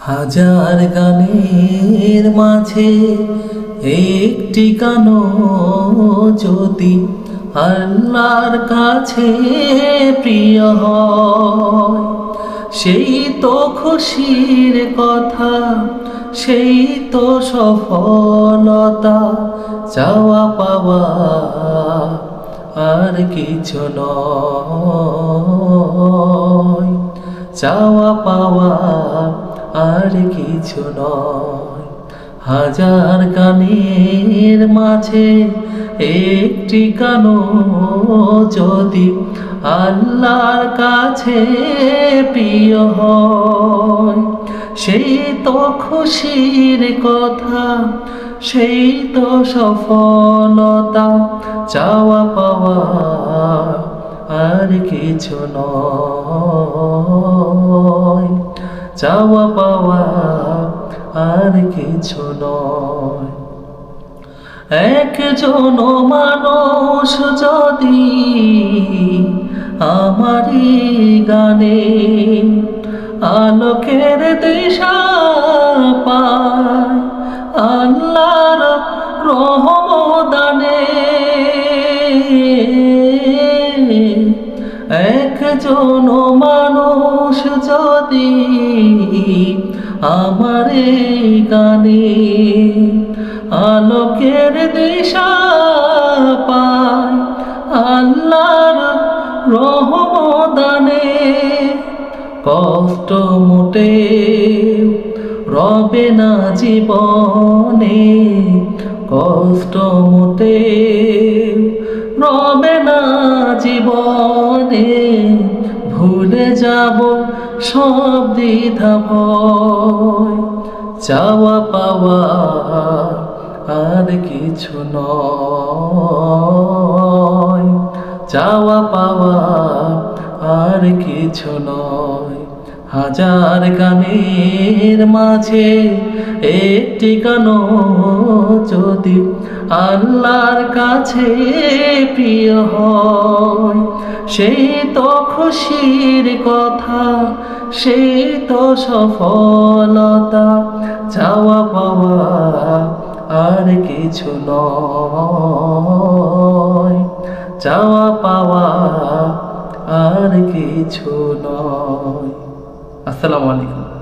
হাজার গানের মাঝে একটি গান যদি আল্লাহর কাছে প্রিয় হয়, সেই তো খুশির কথা, সেই তো সফলতা, চাওয়া পাওয়া আর কিছু নয়। চাওয়া পাওয়া আর কিছু নয়। হাজার গানের মাঝে একটি গান যদি আল্লাহর কাছে প্রিয় হয়, সেই তো খুশির কথা, সেই তো সফলতা, চাওয়া পাওয়া আর কিছু নয়। চাওয়া পাওয়া আর কিছু নয়। একজন মানুষ যদি আমারই গানে আলোকের দিশা পায়, আল্লাহর রহমদানে একজন মানুষ যদি আমার গানে আলোকের দিশা পায়, আল্লাহর রহমদানে কষ্ট মোটে রবে না জীবনে, কষ্ট মোটে জীবনে ভুলে যাব সব দ্বিধা ভয় চাওয়া পাওয়া আর কিছু নয়। চাওয়া পাওয়া আর কিছু নয়। হাজার গানের মাঝে একটি গান যদি আল্লাহর কাছে প্রিয় হয় সেই তো খুশির কথা সেই তো সফলতা, চাওয়া পাওয়া আর কিছু নয়। চাওয়া পাওয়া আর কিছু নয়। আসসালামু আলাইকুম।